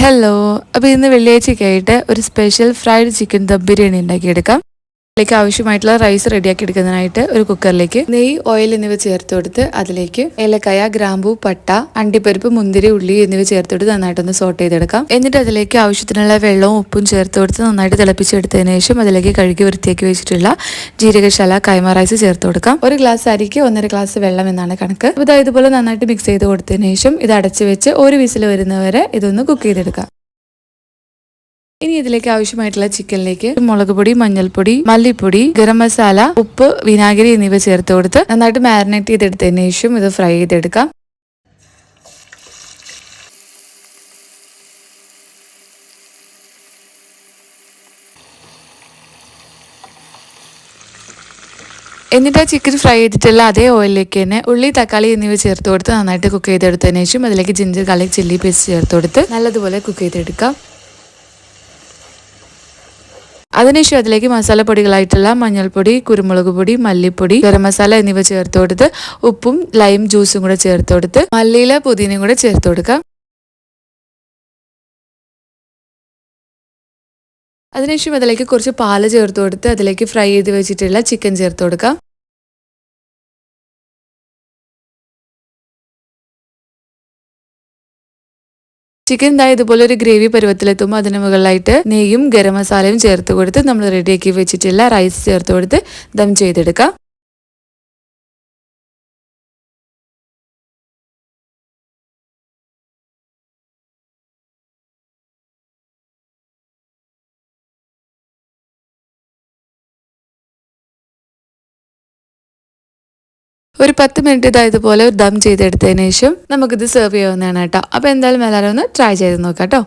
Hello അപ്പോൾ ഇന്ന് വെള്ളിയാഴ്ചയ്ക്കായിട്ട് ഒരു special fried chicken dum biryani ഉണ്ടാക്കിയെടുക്കാം. അതിലേക്ക് ആവശ്യമായിട്ടുള്ള റൈസ് റെഡിയാക്കി എടുക്കുന്നതിനായിട്ട് ഒരു കുക്കറിലേക്ക് നെയ്യ് ഓയിൽ എന്നിവ ചേർത്ത് കൊടുത്ത് അതിലേക്ക് ഏലക്കായ ഗ്രാമ്പു പട്ട അണ്ടിപ്പരിപ്പ് മുന്തിരി ഉള്ളി എന്നിവ ചേർത്ത് കൊടുത്ത് നന്നായിട്ടൊന്ന് സോട്ട് ചെയ്തെടുക്കാം. എന്നിട്ട് അതിലേക്ക് ആവശ്യത്തിനുള്ള വെള്ളവും ഉപ്പും ചേർത്ത് കൊടുത്ത് നന്നായിട്ട് തിളപ്പിച്ചെടുത്തതിന് ശേഷം അതിലേക്ക് കഴുകി വൃത്തിയാക്കി വെച്ചിട്ടുള്ള ജീരകശാല കൈമ റൈസ് ചേർത്ത് കൊടുക്കാം. ഒരു ഗ്ലാസ് അരിക്ക് ഒന്നര ഗ്ലാസ് വെള്ളം എന്നാണ് കണക്ക്. ഇതാ ഇതുപോലെ നന്നായിട്ട് മിക്സ് ചെയ്ത് കൊടുത്തതിന് ശേഷം ഇത് അടച്ചു വെച്ച് ഒരു വിസിൽ വരുന്നവരെ ഇതൊന്ന് കുക്ക് ചെയ്തെടുക്കാം. ഇനി ഇതിലേക്ക് ആവശ്യമായിട്ടുള്ള ചിക്കനിലേക്ക് മുളക് പൊടി മഞ്ഞൾപ്പൊടി മല്ലിപ്പൊടി ഗരം മസാല ഉപ്പ് വിനാഗിരി എന്നിവ ചേർത്ത് കൊടുത്ത് നന്നായിട്ട് മാരിനേറ്റ് ചെയ്തെടുത്തതിന് ശേഷം ഇത് ഫ്രൈ ചെയ്തെടുക്കാം. എന്നിട്ട് ആ ചിക്കൻ ഫ്രൈ ചെയ്തിട്ടുള്ള അതേ ഓയിലിലേക്ക് തന്നെ ഉള്ളി തക്കാളി എന്നിവ ചേർത്ത് കൊടുത്ത് നന്നായിട്ട് കുക്ക് ചെയ്തെടുത്തതിന് ശേഷം അതിലേക്ക് ജിഞ്ചർ ഗാർലിക് ചില്ലി പേസ്റ്റ് ചേർത്ത് കൊടുത്ത് നല്ലതുപോലെ കുക്ക് ചെയ്തെടുക്കാം. അതിനുശേഷം അതിലേക്ക് മസാലപ്പൊടികളായിട്ടുള്ള മഞ്ഞൾപ്പൊടി കുരുമുളക് പൊടി മല്ലിപ്പൊടി ഗരം മസാല എന്നിവ ചേർത്ത് കൊടുത്ത് ഉപ്പും ലൈം ജ്യൂസും കൂടെ ചേർത്ത് കൊടുത്ത് മല്ലിയില പുതിനയും കൂടെ ചേർത്ത് കൊടുക്കാം. അതിനുശേഷം അതിലേക്ക് കുറച്ച് പാൽ ചേർത്ത് കൊടുത്ത് അതിലേക്ക് ഫ്രൈ ചെയ്ത് വെച്ചിട്ടുള്ള ചിക്കൻ ചേർത്ത് കൊടുക്കാം. ചിക്കൻ ഇതാ ഇതുപോലെ ഒരു ഗ്രേവി പരുവത്തിലെത്തുമ്പോൾ അതിന് മുകളിലായിട്ട് നെയ്യും ഗരം മസാലയും ചേർത്ത് കൊടുത്ത് നമ്മൾ റെഡിയാക്കി വെച്ചിട്ടുള്ള റൈസ് ചേർത്ത് കൊടുത്ത് ദം ചെയ്തെടുക്കാം. ഒരു പത്ത് മിനിറ്റ് ഇതായതുപോലെ ദം ചെയ്തെടുത്തതിന് ശേഷം നമുക്കിത് സെർവ് ചെയ്യാവുന്നതാണ് കേട്ടോ. അപ്പോൾ എന്തായാലും എല്ലാവരും ഒന്ന് ട്രൈ ചെയ്ത് നോക്കാം കേട്ടോ